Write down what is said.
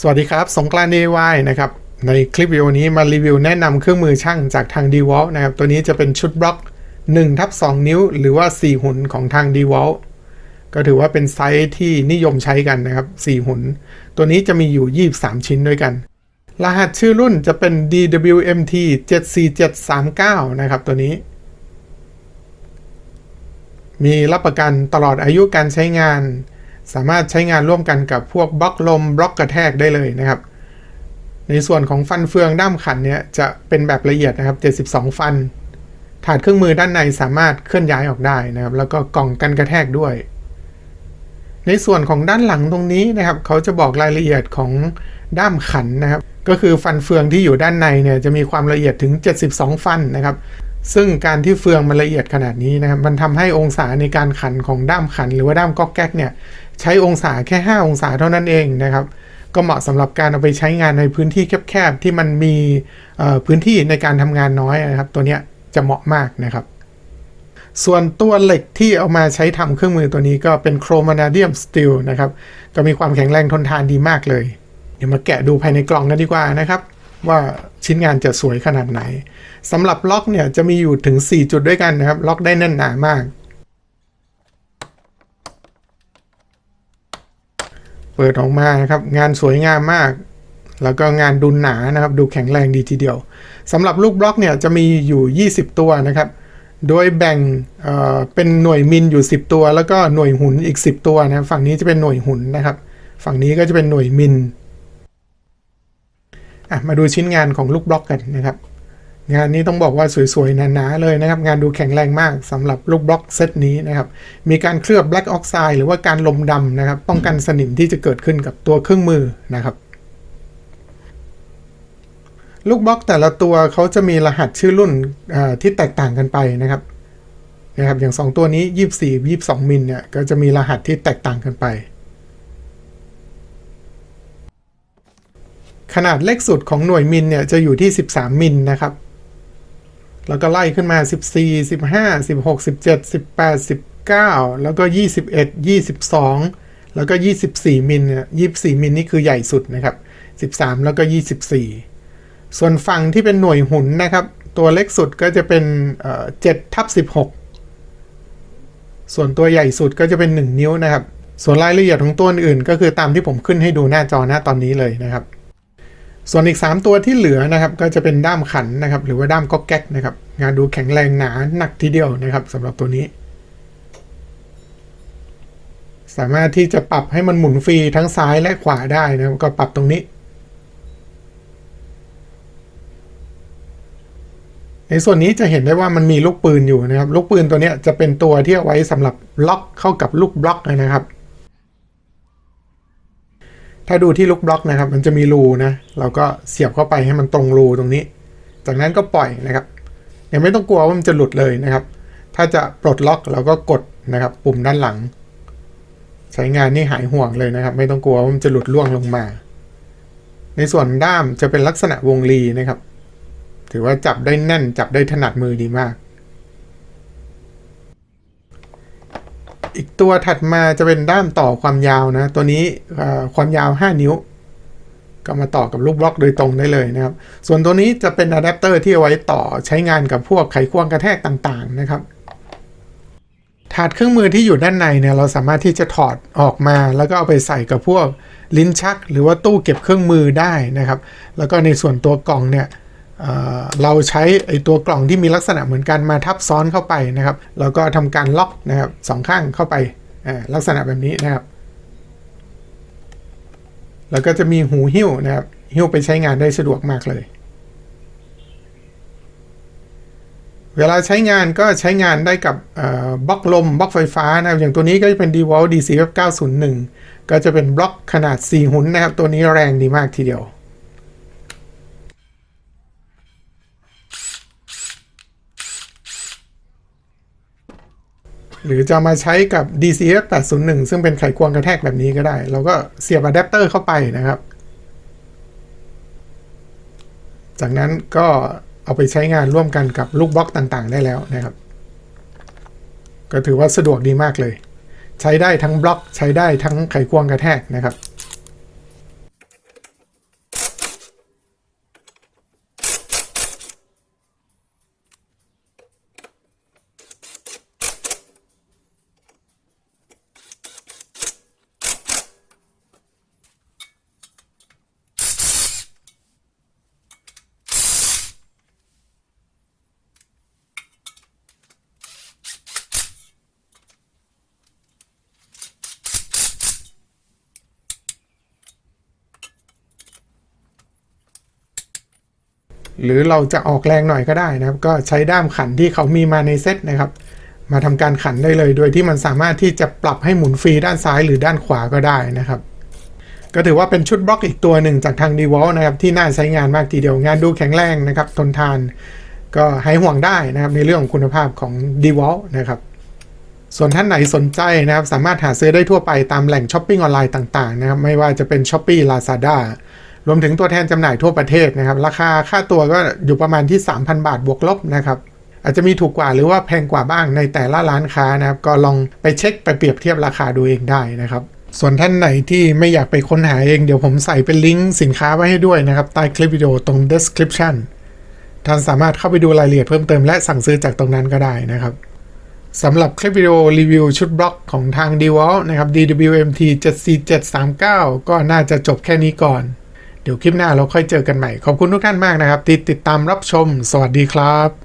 สวัสดีครับ สงกรานต์ DIY นะครับ ในคลิปวิดีโอนี้มารีวิวแนะนำเครื่องมือช่างจากทาง d e w a l นะครับ ตัวนี้จะเป็นชุดบล็อก1ทับ2นิ้ว หรือว่า 4 หุ่นของทาง d e w a l ก็ถือว่าเป็นไซส์ที่นิยมใช้กันนะครับ 4 หุ่น ตัวนี้จะมีอยู่ 23 ชิ้นด้วยกัน รหัสชื่อรุ่นจะเป็น DWMT 74739 นะครับ ตัวนี้ มีรับประกันตลอดอายุการใช้งาน สามารถใช้งานร่วมกันกับพวกบล็อกลมบล็อกกระแทกได้เลยนะครับ ในส่วนของฟันเฟืองด้ามขันเนี่ยจะเป็นแบบละเอียดนะครับ 72 ฟัน ถาดเครื่องมือด้านในสามารถเคลื่อนย้ายออกได้นะครับ แล้วก็กล่องกันกระแทกด้วย ในส่วนของด้านหลังตรงนี้นะครับ เขาจะบอกรายละเอียดของด้ามขันนะครับ ก็คือฟันเฟืองที่อยู่ด้านในเนี่ยจะมีความละเอียดถึง 72 ฟันนะครับซึ่งการที่เฟืองมันละเอียดขนาดนี้นะครับ มันทำให้องศาในการขันของด้ามขันหรือว่าด้ามก๊อกแก๊กเนี่ย ใช้องศาแค่ 5 องศาเท่านั้นเองนะครับ ก็เหมาะสำหรับการเอาไปใช้งานในพื้นที่แคบๆที่มันมีพื้นที่ในการทำงานน้อยนะครับ ตัวนี้จะเหมาะมากนะครับ ส่วนตัวเหล็กที่เอามาใช้ทำเครื่องมือตัวนี้ก็เป็นโครมานาเดียมสตีลนะครับ ก็มีความแข็งแรงทนทานดีมากเลย เดี๋ยวมาแกะดูภายในกล่องกันดีกว่านะครับว่าชิ้นงานจะสวยขนาดไหนสำหรับล็อกเนี่ยจะมีอยู่ถึง 4 จุดด้วยกันนะครับ ล็อกได้แน่นหนามาก เปิดออกมานะครับ งานสวยงามมาก แล้วก็งานดูหนานะครับ ดูแข็งแรงดีทีเดียวสำหรับลูกบล็อกเนี่ยจะมีอยู่ 20 ตัวนะครับ โดยแบ่งเเป็นหน่วยมิลอยู่ 10 ตัว แล้วก็หน่วยหุนอีก 10 ตัวนะฝั่งนี้จะเป็นหน่วยหุนนะครับ ฝั่งนี้ก็จะเป็นหน่วยมิลอะมาดูชิ้นงานของลูกบล็อกกันนะครับ งานนี้ต้องบอกว่าสวยๆหนาๆเลยนะครับ งานดูแข็งแรงมากสำหรับลูกบล็อกเซตนี้นะครับ มีการเคลือบแบล็กออกไซด์หรือว่าการลมดำนะครับ ป้องกันสนิมที่จะเกิดขึ้นกับตัวเครื่องมือนะครับ ลูกบล็อกแต่ละตัวเขาจะมีรหัสชื่อรุ่นที่แตกต่างกันไปนะครับนะครับ อย่าง 2 ตัวนี้ 24 22 มิลเนี่ยก็จะมีรหัสที่แตกต่างกันไปขนาดเล็กสุดของหน่วยมิลเนี่ยจะอยู่ที่ 13 มิลนะครับ แล้วก็ไล่ขึ้นมา 14 15 16 17 18 19 แล้วก็ 21 22 แล้วก็ 24 มิลเนี่ย24 มิลนี่คือใหญ่สุดนะครับ 13 แล้วก็ 24 ส่วนฝั่งที่เป็นหน่วยหุ่นนะครับ ตัวเล็กสุดก็จะเป็น7ทับ16 ส่วนตัวใหญ่สุดก็จะเป็น 1 นิ้วนะครับ ส่วนรายละเอียดของตัวอื่นก็คือตามที่ผมขึ้นให้ดูหน้าจอหน้าตอนนี้เลยนะครับ ส่วนอีก 3 ตัวที่เหลือนะครับก็จะเป็นด้ามขันนะครับหรือว่าด้ามก๊อกแก๊กนะครับงานดูแข็งแรงหนาหนักทีเดียวนะครับสำหรับตัวนี้ สามารถที่จะปรับให้มันหมุนฟรีทั้งซ้ายและขวาได้นะครับก็ปรับตรงนี้ ในส่วนนี้จะเห็นได้ว่ามันมีลูกปืนอยู่นะครับลูกปืนตัวนี้จะเป็นตัวที่เอาไว้สำหรับล็อกเข้ากับลูกบล็อกนะครับ ถ้าดูที่ลูกบล็อกนะครับ มันจะมีรูนะ เราก็เสียบเข้าไปให้มันตรงรูตรงนี้ จากนั้นก็ปล่อยนะครับ ยังไม่ต้องกลัวว่ามันจะหลุดเลยนะครับ ถ้าจะปลดล็อกเราก็กดนะครับ ปุ่มด้านหลัง ใช้งานนี่หายห่วงเลยนะครับ ไม่ต้องกลัวว่ามันจะหลุดล่วงลงมา ในส่วนด้ามจะเป็นลักษณะวงรีนะครับ ถือว่าจับได้แน่นจับได้ถนัดมือดีมาก อีกตัวถัดมาจะเป็นด้ามต่อความยาวนะ ตัวนี้ความยาว 5 นิ้ว ก็มาต่อกับลูกบล็อกโดยตรงได้เลยนะครับ ส่วนตัวนี้จะเป็นอะแดปเตอร์ที่เอาไว้ต่อใช้งานกับพวกไขควงกระแทกต่างๆนะครับถาดเครื่องมือที่อยู่ด้านในเนี่ยเราสามารถที่จะถอดออกมา แล้วก็เอาไปใส่กับพวกลิ้นชัก หรือว่าตู้เก็บเครื่องมือได้นะครับ แล้วก็ในส่วนตัวกล่องเนี่ย เราใช้ไอตัวกล่องที่มีลักษณะเหมือนกันมาทับซ้อนเข้าไปนะครับ แล้วก็ทำการล็อกนะครับสองข้างเข้าไปลักษณะแบบนี้นะครับ แล้วก็จะมีหูหิ้วนะครับ หิ้วไปใช้งานได้สะดวกมากเลย เวลาใช้งานก็ใช้งานได้กับบล็อกลมบล็อกไฟฟ้านะครับ อย่างตัวนี้ก็จะเป็น DeWalt DC 901 ก็จะเป็นบล็อกขนาด 4 หุ่นนะครับ ตัวนี้แรงดีมากทีเดียว หรือจะมาใช้กับ DCF 801 ซึ่งเป็นไขควงกระแทกแบบนี้ก็ได้ เราก็เสียบอะแดปเตอร์เข้าไปนะครับ จากนั้นก็เอาไปใช้งานร่วมกันกับลูกบล็อกต่างๆ ได้แล้วนะครับ ก็ถือว่าสะดวกดีมากเลย ใช้ได้ทั้งบล็อก ใช้ได้ทั้งไขควงกระแทกนะครับ หรือเราจะออกแรงหน่อยก็ได้นะครับ ก็ใช้ด้ามขันที่เขามีมาในเซตนะครับ มาทำการขันได้เลย โดยที่มันสามารถที่จะปรับให้หมุนฟรีด้านซ้ายหรือด้านขวาก็ได้นะครับ ก็ถือว่าเป็นชุดบล็อกอีกตัวหนึ่งจากทาง d e v o l นะครับที่น่าใช้งานมากทีเดียวงานดูแข็งแรงนะครับ ทนทานก็ให้ห่วงได้นะครับในเรื่องของคุณภาพของ d e v o l นะครับส่วนท่านไหนสนใจนะครับ สามารถหาซื้อได้ทั่วไปตามแหล่งช้อปปิ้งออนไลน์ต่างๆนะครับ ไม่ว่าจะเป็น s h อ p e e Lazada รวมถึงตัวแทนจำหน่ายทั่วประเทศนะครับ ราคาค่าตัวก็อยู่ประมาณที่ 3,000 บาทบวกลบนะครับ อาจจะมีถูกกว่าหรือว่าแพงกว่าบ้างในแต่ละร้านค้านะครับ ก็ลองไปเช็คไปเปรียบเทียบราคาดูเองได้นะครับส่วนท่านไหนที่ไม่อยากไปค้นหาเองเดี๋ยวผมใส่เป็นลิงก์สินค้าไว้ให้ด้วยนะครับ ใต้คลิปวิดีโอตรง description ท่านสามารถเข้าไปดูรายละเอียดเพิ่มเติมและสั่งซื้อจากตรงนั้นก็ได้นะครับสำหรับคลิปวิดีโอรีวิวชุดบล็อกของทาง d w a l นะครับ DWMT 74739 ก็น่าจะจบแค่นี้ก่อน เดี๋ยวคลิปหน้าเราค่อยเจอกันใหม่ ขอบคุณทุกท่านมากนะครับที่ติดตามรับชม สวัสดีครับ